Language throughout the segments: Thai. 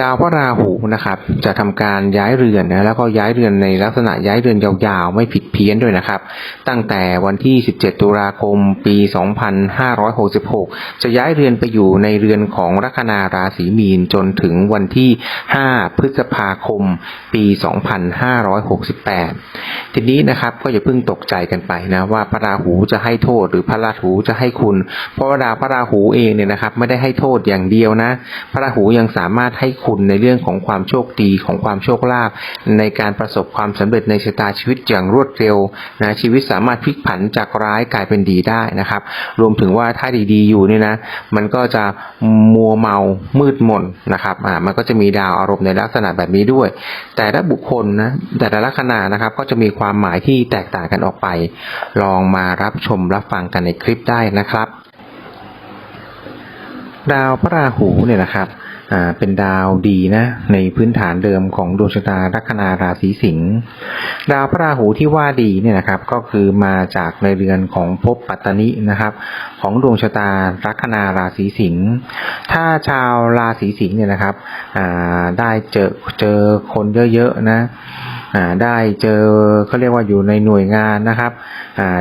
ดาวพระราหูนะครับ จะทำการย้ายเรือนนะแล้วก็ย้ายเรือนในลักษณะย้ายเรือนยาวๆ ไม่ผิดเพี้ยนด้วยนะครับ ตั้งแต่วันที่ 17 ตุลาคม ปี 2566 จะย้ายเรือนไปอยู่ในเรือนของลัคนาราศีมีนจนถึงวันที่ 5 พฤษภาคม ปี 2568 ทีนี้นะครับก็อย่าเพิ่งตกใจกันไปนะว่าพระราหูจะให้โทษหรือพระราหูจะให้คุณ เพราะว่าดาวพระราหูเองเนี่ยนะครับไม่ได้ให้โทษอย่างเดียวนะ พระราหูยังสามารถให้คณในเรื่องของความโชคดีของความโชคลาภในการประสบความสำเร็จในชะตาชีวิตอย่างรวดเร็วนะชีวิตสามารถพลิกผันจากร้ายกลายเป็นดีได้นะครับ รวมถึงว่าถ้าดีๆอยู่เนี่ยนะมันก็จะมัวเมามืดมนนะครับอ่ามันก็จะมีดาวอารมณ์ในลักษณะแบบนี้ด้วย แต่ละบุคคลนะแต่ละลัคนานะครับก็จะมีความหมายที่แตกต่างกันออกไป ลองมารับชมรับฟังกันในคลิปได้นะครับ ดาวพระราหูเนี่ยนะครับ เป็นดาวดีนะ ในพื้นฐานเดิมของดวงชะตาลัคนาราศีสิงห์ดาวพระราหูที่ว่าดีเนี่ยนะครับ ก็คือมาจากในเรือนของภพปัตตนินะครับ ของดวงชะตาลัคนาราศีสิงห์ถ้าชาวราศีสิงห์เนี่ยนะครับอ่าได้เจอเจอคนเยอะๆนะ ได้เจอเขาเรียกว่าอยู่ในหน่วยงานนะครับ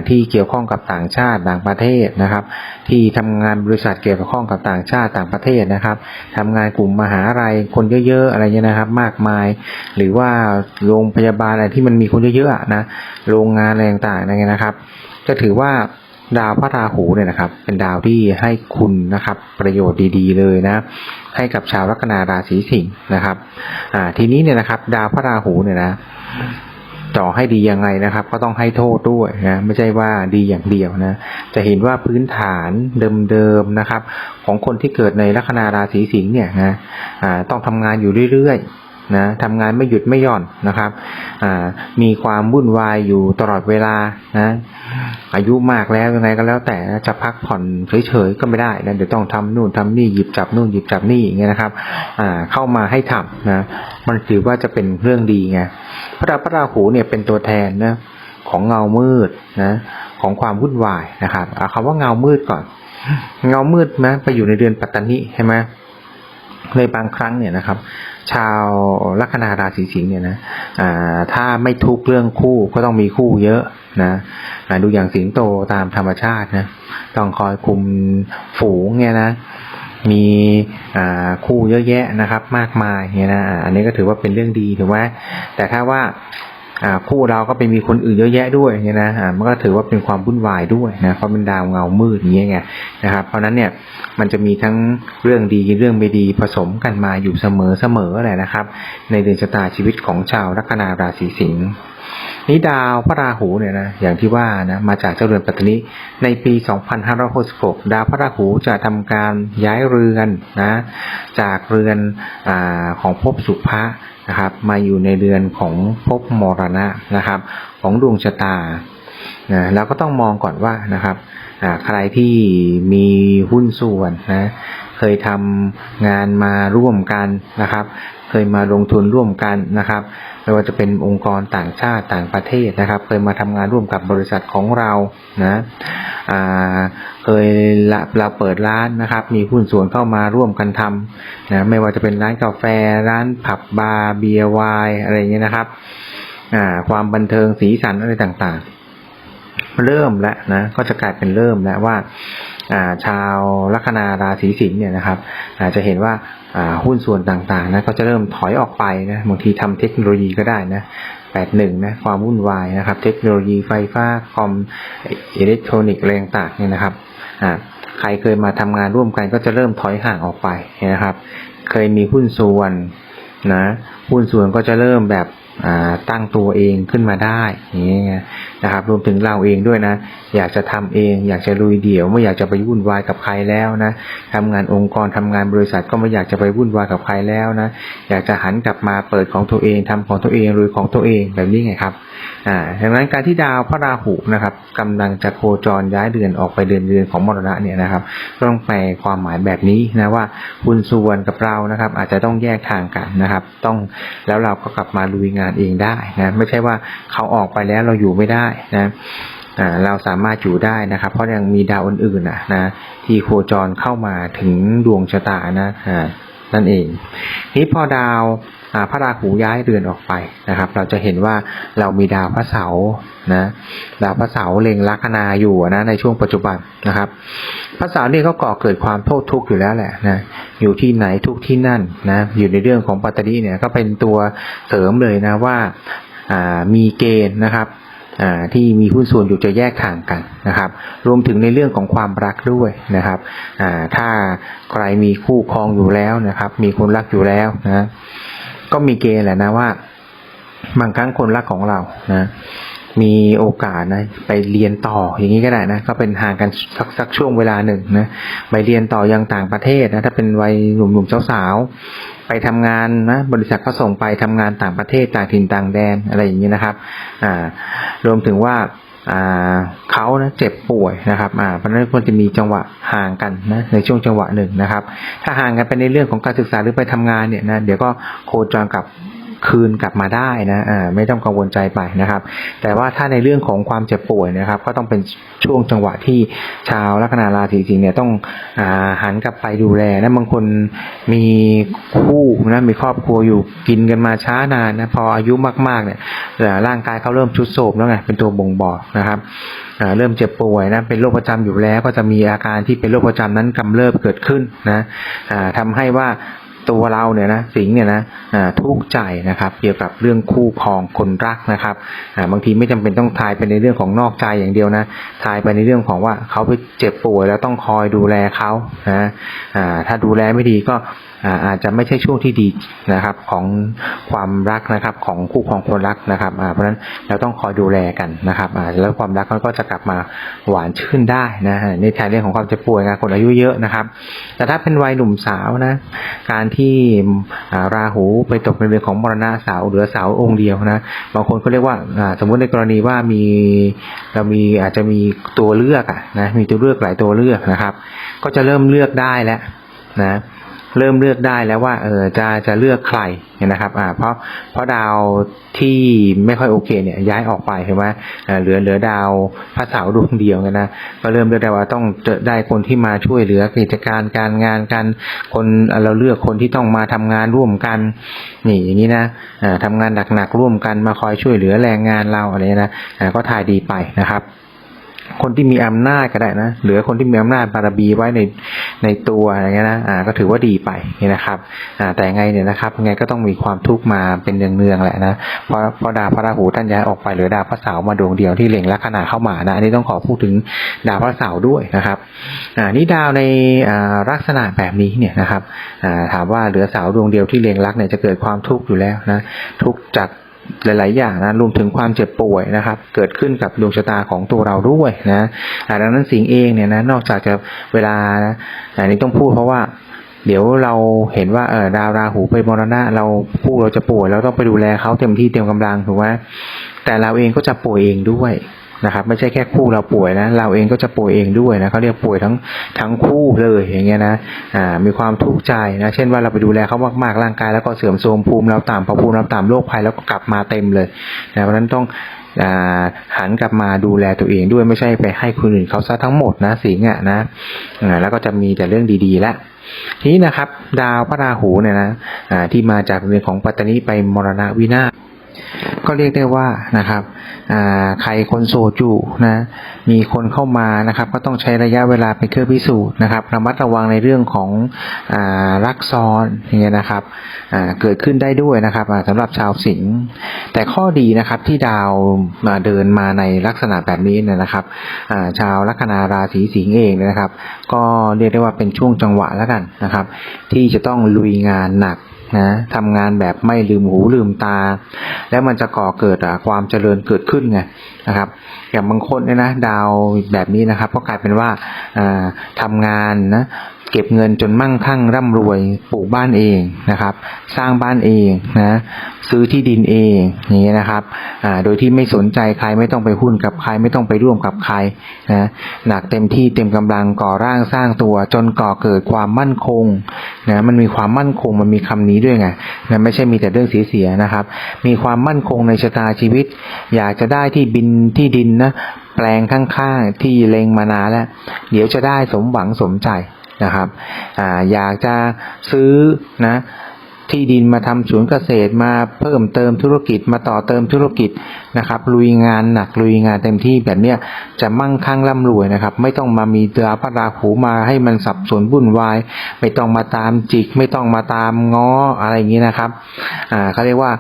ที่เกี่ยวข้องกับต่างชาติต่างประเทศนะครับ ที่ทำงานบริษัทเกี่ยวข้องกับต่างชาติต่างประเทศนะครับทำงานกลุ่มมหาลัยคนเยอะๆอะไรเงี้ยนะครับ มากมาย หรือว่าโรงพยาบาลอะไรที่มันมีคนเยอะๆนะโรงงานอะไรต่างๆอะไรเงี้ยนะครับ ก็ถือว่าดาวพระราหูเนี่ยนะครับ เป็นดาวที่ให้คุณนะครับ ประโยชน์ดีๆ เลยนะ ให้กับชาวลัคนาราศีสิงห์นะครับอ่าทีนี้เนี่ยนะครับ ดาวพระราหูเนี่ยนะ ต่อให้ดียังไงนะครับ ก็ต้องให้โทษด้วยนะไม่ใช่ว่าดีอย่างเดียวนะ จะเห็นว่าพื้นฐานเดิมๆนะครับ ของคนที่เกิดในลัคนาราศีสิงห์เนี่ยนะต้องทำงานอยู่เรื่อยๆ นะทำงานไม่หยุดไม่หย่อนนะครับอ่ามีความวุ่นวายอยู่ตลอดเวลานะอายุมากแล้วยังไงก็แล้วแต่จะพักผ่อนเฉยๆก็ไม่ได้นะเดี๋ยวต้องทำนู่นทำนี่หยิบจับนู่นหยิบจับนี่อย่างเงี้ยนะครับอ่าเข้ามาให้ทำนะมันถือว่าจะเป็นเรื่องดีไงพระดาพระราหูเนี่ยเป็นตัวแทนนะของเงามืดนะของความวุ่นวายนะครับเอาคำว่าเงามืดก่อน เงามืดนะไปอยู่ในเดือนปัตตานิใช่ไหมในบางครั้งเนี่ยนะครับ ชาวลัคนาราศีสิงห์เนี่ยนะอ่าถ้าไม่ทุกเรื่องคู่ก็ต้องมีคู่เยอะนะดูอย่างสิงโตตามธรรมชาตินะต้องคอยคุมฝูงเนี่ยนะมีอ่าคู่เยอะแยะนะครับ มากมายเนี่ยนะอันนี้ก็ถือว่าเป็นเรื่องดีถูกไหมแต่ถ้าว่า คู่เราก็ไปมีคนอื่นเยอะแยะด้วยเนี่ยนะมันก็ถือว่าเป็นความวุ่นวายด้วยนะเพราะเป็นดาวเงามืดอย่างเงี้ยไงนะครับ เพราะฉะนั้นเนี่ยมันจะมีทั้งเรื่องดีเรื่องไม่ดีผสมกันมาอยู่เสมอเสมอแหละนะครับ ในเดือนชะตาชีวิตของชาวลัคนาราศีสิงห์ นี่ดาวพระราหูเนี่ยนะอย่างที่ว่านะมาจากเจ้าเรือนปัตตนิในปี 2566 ดาวพระราหูจะทำการย้ายเรือนนะจากเรือนอของภพสุภะนะครับ มาอยู่ในเรือนของภพมรณะนะครับ ของดวงชะตานะแล้วก็ต้องมองก่อนว่านะครับใครที่มีหุ้นส่วนนะเคยทำงานมาร่วมกันนะครับ เคยมาลงทุนร่วมกันนะครับ ไม่ว่าจะเป็นองค์กรต่างชาติต่างประเทศนะครับ เคยมาทำงานร่วมกับบริษัทของเรานะเคยเราเปิดร้านนะครับ มีหุ้นส่วนเข้ามาร่วมกันทำนะไม่ว่าจะเป็นร้านกาแฟร้านผับบาร์เบียร์ไวน์อะไรเงี้ยนะครับความบันเทิงสีสันอะไรต่างๆ เริ่มแล้วนะก็จะกลายเป็นเริ่มแล้วว่า ชาวลัคนาราศีสิงห์เนี่ยนะครับอาจจะเห็นว่าหุ้นส่วนต่างๆนะก็จะเริ่มถอยออกไปนะบางทีทำเทคโนโลยีก็ได้นะแปดหนึ่งนะความวุ่นวายนะครับ เทคโนโลยีไฟฟ้าคอมอิเล็กทรอนิกส์อะไรต่างๆเนี่ยนะครับใครเคยมาทำงานร่วมกันก็จะเริ่มถอยห่างออกไปนะครับ เคยมีหุ้นส่วนนะหุ้นส่วนก็จะเริ่มแบบ ตั้งตัวเองขึ้นมาได้อย่างเงี้ยนะครับรวมถึงเราเองด้วยนะ อยากจะทำเอง อยากจะลุยเดี่ยว ไม่อยากจะไปวุ่นวายกับใครแล้วนะทำงานองค์กรทำงานบริษัทก็ไม่อยากจะไปวุ่นวายกับใครแล้วนะอยากจะหันกลับมาเปิดของตัวเองทำของตัวเองลุยของตัวเองแบบนี้ไงครับ อ่าดังนั้นการที่ดาวพระราหูนะครับกำลังจะโคจรย้ายเดือนออกไปเดือนเดือนของมรณะเนี่ยนะครับ ต้องแปลความหมายแบบนี้นะว่าคุณส่วนกับเรานะครับ อาจจะต้องแยกทางกันนะครับ ต้องแล้วเราก็กลับมาลุยงานเองได้นะไม่ใช่ว่าเขาออกไปแล้วเราอยู่ไม่ได้นะเราสามารถอยู่ได้นะครับ เพราะยังมีดาวอื่นๆนะนะที่โคจรเข้ามาถึงดวงชะตานะ นั่นเองนี้พอดาวพระราหูย้ายเรือนออกไปนะครับ เราจะเห็นว่าเรามีดาวพระเสาร์นะดาวพระเสาร์เล็งลัคนาอยู่นะในช่วงปัจจุบันนะครับ พระเสาร์นี่ก็ก่อเกิดความโทษทุกข์อยู่แล้วแหละนะอยู่ที่ไหนทุกที่นั่นนะอยู่ในเรื่องของปัตตานีเนี่ยก็เป็นตัวเสริมเลยนะว่ามีเกณฑ์นะครับ ที่มีหุ้นส่วนอยู่จะแยกทางกันนะครับ รวมถึงในเรื่องของความรักด้วยนะครับอ่าถ้าใครมีคู่ครองอยู่แล้วนะครับ มีคนรักอยู่แล้วนะก็มีเกณฑ์แหละนะว่าบางครั้งคนรักของเรานะ มีโอกาสนะ ไปเรียนต่ออย่างนี้ก็ได้นะ ก็เป็นห่างกันสักสักช่วงเวลาหนึ่งนะไปเรียนต่อยังต่างประเทศนะถ้าเป็นวัยหนุ่มๆสาวๆไปทำงานนะบริษัทก็ส่งไปทำงานต่างประเทศต่างถิ่นต่างแดนอะไรอย่างนี้นะครับอ่ารวมถึงว่าอ่าเขานะเจ็บป่วยนะครับอ่าเพราะนั้นควรจะมีจังหวะห่างกันนะในช่วงจังหวะหนึ่งนะครับ ถ้าห่างกันไปในเรื่องของการศึกษาหรือไปทำงานเนี่ยนะเดี๋ยวก็โคจรกลับ คืนกลับมาได้นะอ่าไม่ต้องกังวลใจไปนะครับ แต่ว่าถ้าในเรื่องของความเจ็บป่วยนะครับ ก็ต้องเป็นช่วงจังหวะที่ชาวลัคนาราศีสิงห์เนี่ยต้องอ่าหันกลับไปดูแลนะบางคนมีคู่นะมีครอบครัวอยู่กินกันมาช้านานนะพออายุมากๆเนี่ยร่างกายเขาเริ่มชุดโทรมแล้วไงเป็นตัวบ่งบอกนะครับอ่าเริ่มเจ็บป่วยนะเป็นโรคประจำอยู่แล้วก็จะมีอาการที่เป็นโรคประจำนั้นกำเริบเกิดขึ้นนะอ่าทำให้ว่า ตัวเราเนี่ยนะสิงเนี่ยนะทุกข์ใจนะครับ เกี่ยวกับเรื่องคู่ครองคนรักนะครับบางทีไม่จำเป็นต้องทายไปในเรื่องของนอกใจอย่างเดียวนะทายไปในเรื่องของว่าเขาไปเจ็บป่วยแล้วต้องคอยดูแลเขานะถ้าดูแลไม่ดีก็ อาจจะไม่ใช่ช่วงที่ดีนะครับของความรักนะครับของคู่ครองคนรักนะครับเพราะฉะนั้นเราต้องคอยดูแลกันนะครับแล้วความรักมันก็จะกลับมาหวานชื่นได้นะในแทนเรื่องของความเจ็บป่วยนะคนอายุเยอะนะครับ แต่ถ้าเป็นวัยหนุ่มสาวนะการที่ราหูไปตกในเรือนของมรณะสาเหลือสาวองค์เดียวนะบางคนเขาเรียกว่าอ่าสมมุติในกรณีว่ามีเรามีอาจจะมีตัวเลือกอะนะมีตัวเลือกหลายตัวเลือกนะครับ ก็จะเริ่มเลือกได้แล้วนะ เริ่มเลือกได้แล้วว่าเออจะจะเลือกใครเนี่ยนะครับอ่าเพราะเพราะดาวที่ไม่ค่อยโอเคเนี่ยย้ายออกไปเห็นไหมอ่าเหลือเหลือดาวพระเสาร์ดวงเดียวเนี่ยนะก็เริ่มเลือกได้ว่าต้องเจอได้คนที่มาช่วยเหลือกิจการการงานกันคนเราเลือกคนที่ต้องมาทำงานร่วมกันนี่อย่างนี้นะอ่าทำงานหนักๆร่วมกันมาคอยช่วยเหลือแรงงานเราอะไรนะอ่าก็ทายดีไปนะครับคนที่มีอำนาจก็ได้นะเหลือคนที่มีอำนาจบารมีไว้ใน ในตัวอะไรเงี้ยนะอ่าก็ถือว่าดีไปนี่นะครับอ่าแต่ไงเนี่ยนะครับไงก็ต้องมีความทุกข์มาเป็นเนืองๆแหละนะเพราะเพราะดาวพระราหูท่านย้ายออกไปหลือดาวพระเสาร์มาดวงเดียวที่เล็งลัคนาเข้ามานะอันนี้ต้องขอพูดถึงดาวพระเสาร์ด้วยนะครับอ่านี่ดาวในอ่าลักษณะแบบนี้เนี่ยนะครับอ่าถามว่าเหลือเสาดวงเดียวที่เล็งลักเนี่ยจะเกิดความทุกข์อยู่แล้วนะทุกข์จาก หลาย ๆ อย่างนะรวมถึงความเจ็บป่วยนะครับ เกิดขึ้นกับดวงชะตาของตัวเราด้วยนะดังนั้นสิงเองเนี่ยนะนอกจากจะเวลานะอันนี้ต้องพูดเพราะว่าเดี๋ยวเราเห็นว่าเออดาวราหูไปมรณะ เราผู้เราจะป่วยเราต้องไปดูแลเขาเต็มที่เต็มกำลังถูกไหมแต่เราเองก็จะป่วยเองด้วย นะครับ ไม่ใช่แค่คู่เราป่วยนะ เราเองก็จะป่วยเองด้วยนะเขาเรียกป่วยทั้งทั้งคู่เลยอย่างเงี้ยนะอ่ามีความทุกข์ใจนะเช่นว่าเราไปดูแลเขามากๆร่างกาย แล้วก็เสื่อมโทรมภูมิเราต่ำพอภูมิเราต่ำโรคภัยแล้วก็กลับมาเต็มเลยนะเพราะนั้นต้องหันกลับมาดูแลตัวเองด้วยไม่ใช่ไปให้คนอื่นเขาซะทั้งหมดนะสิงห์อะนะอ่าแล้วก็จะมีแต่เรื่องดีๆ แล้วทีนี้นะครับ ดาวพระราหูเนี่ยนะอ่าที่มาจากเรือนของปัตตานีไปมรณะวินาศ ก็เรียกได้ว่านะครับใครคนโสดอยู่นะมีคนเข้ามานะครับ ก็ต้องใช้ระยะเวลาเป็นเครื่องพิสูจน์นะครับระมัดระวังในเรื่องของอรักซ้อนอย่างเงี้ยนะครับเกิดขึ้นได้ด้วยนะครับอ่าสำหรับชาวสิงห์แต่ข้อดีนะครับที่ดาวมาเดินมาในลักษณะแบบนี้นะครับชาวลัคนาราศีสิงห์เองนะครับ ก็เรียกได้ว่าเป็นช่วงจังหวะแล้วกันนะครับ ที่จะต้องลุยงานหนัก นะทำงานแบบไม่ลืมหูลืมตา แล้วมันจะก่อเกิดความเจริญเกิดขึ้นไงนะครับ อย่างบางคนเนี่ยนะดาวแบบนี้นะครับ ก็กลายเป็นว่าอ่าทำงานนะ เก็บเงินจนมั่งคั่งร่ำรวยปลูกบ้านเองนะครับ สร้างบ้านเองนะซื้อที่ดินเองอย่างเงี้ยนะครับอ่าโดยที่ไม่สนใจใครไม่ต้องไปหุ้นกับใครไม่ต้องไปร่วมกับใครนะหนักเต็มที่เต็มกำลังก่อร่างสร้างตัวจนก่อเกิดความมั่นคงนะมันมีความมั่นคงมันมีคำนี้ด้วยไงนะไม่ใช่มีแต่เรื่องเสียๆนะครับ มีความมั่นคงในชะตาชีวิต อยากจะได้ที่บินที่ดินนะแปลงข้างๆที่เลงมานานแล้ว เดี๋ยวจะได้สมหวังสมใจ นะครับออยากจะซื้อนะที่ดินมาทำสวนเกษตรมาเพิ่มเติมธุรกิจมาต่อเติมธุรกิจนะครับลุยงานหนักลุยงานเต็มที่แบบเนี้ยจะมั่งคั่งร่ำรวยนะครับ ไม่ต้องมามีดาวพระราหูมาให้มันสับสนวุ่นวาย ไม่ต้องมาตามจิก ไม่ต้องมาตามง้ออะไรอย่างนี้นะครับอ่าเขาเรียกว่า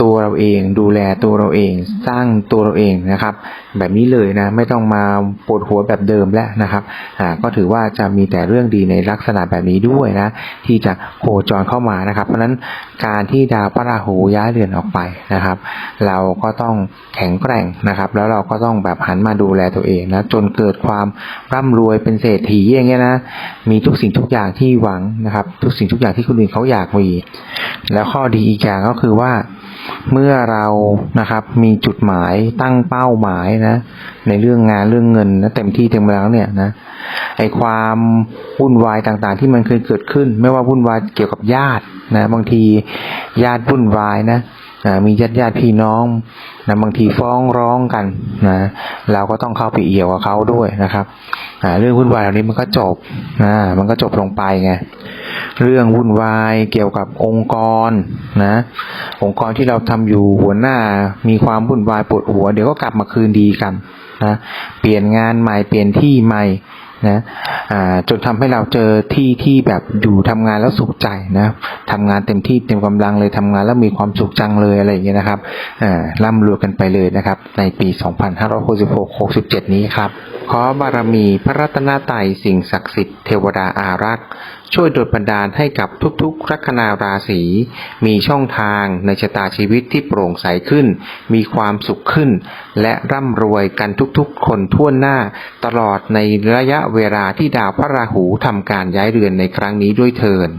ตัวเราเองดูแลตัวเราเองสร้างตัวเราเองนะครับ แบบนี้เลยนะไม่ต้องมาปวดหัวแบบเดิมแล้วนะครับอ่าก็ถือว่าจะมีแต่เรื่องดีในลักษณะแบบนี้ด้วยนะที่จะโคจรเข้ามานะครับ เพราะฉะนั้นการที่ดาวพระราหูย้ายเรือนออกไปนะครับ เราก็ต้องแข็งแกร่งนะครับ แล้วเราก็ต้องแบบหันมาดูแลตัวเองนะจนเกิดความร่ำรวยเป็นเศรษฐีอย่างเงี้ยนะมีทุกสิ่งทุกอย่างที่หวังนะครับ ทุกสิ่งทุกอย่างที่คนอื่นเขาอยากมีแล้วข้อดีอีกอย่างก็คือว่าเมื่อเรานะครับมีจุดหมายตั้งเป้าหมายนะ ในเรื่องงานเรื่องเงินนะเต็มที่เต็มแล้วเนี่ยนะไอความวุ่นวายต่างๆ ที่มันเคยเกิดขึ้น ไม่ว่าวุ่นวายเกี่ยวกับญาตินะ บางทีญาติวุ่นวายนะ อ่ามีญาติญาติพี่น้องนะบางทีฟ้องร้องกันนะเราก็ต้องเข้าไปเอี่ยวกับเขาด้วยนะครับเรื่องวุ่นวายเหล่านี้มันก็จบนะมันก็จบลงไปไงเรื่องวุ่นวายเกี่ยวกับองค์กรนะองค์กรที่เราทำอยู่หัวหน้ามีความวุ่นวายปวดหัว เดี๋ยวก็กลับมาคืนดีกันนะเปลี่ยนงานใหม่เปลี่ยนที่ใหม่ นะอ่าจนทำให้เราเจอที่ที่แบบอยู่ทำงานแล้วสุขใจนะทำงานเต็มที่เต็มกำลังเลยทำงานแล้วมีความสุขจังเลยอะไรอย่างเงี้ยนะครับอ่าร่ำรวยกันไปเลยนะครับ ในปี 2566-67 นี้ครับ ขอบารมีพระรัตนตรัยสิ่งศักดิ์สิทธิ์เทวดาอารักษ์ ช่วยโดลบันดาลให้กับทุกๆ ลัคนาราศี มีช่องทางในชะตาชีวิตที่โปร่งใสขึ้น มีความสุขขึ้น และร่ำรวยกันทุกๆ คนทั่วหน้า ตลอดในระยะเวลาที่ดาวพระราหูทำการย้ายเรือนในครั้งนี้ด้วยเทิน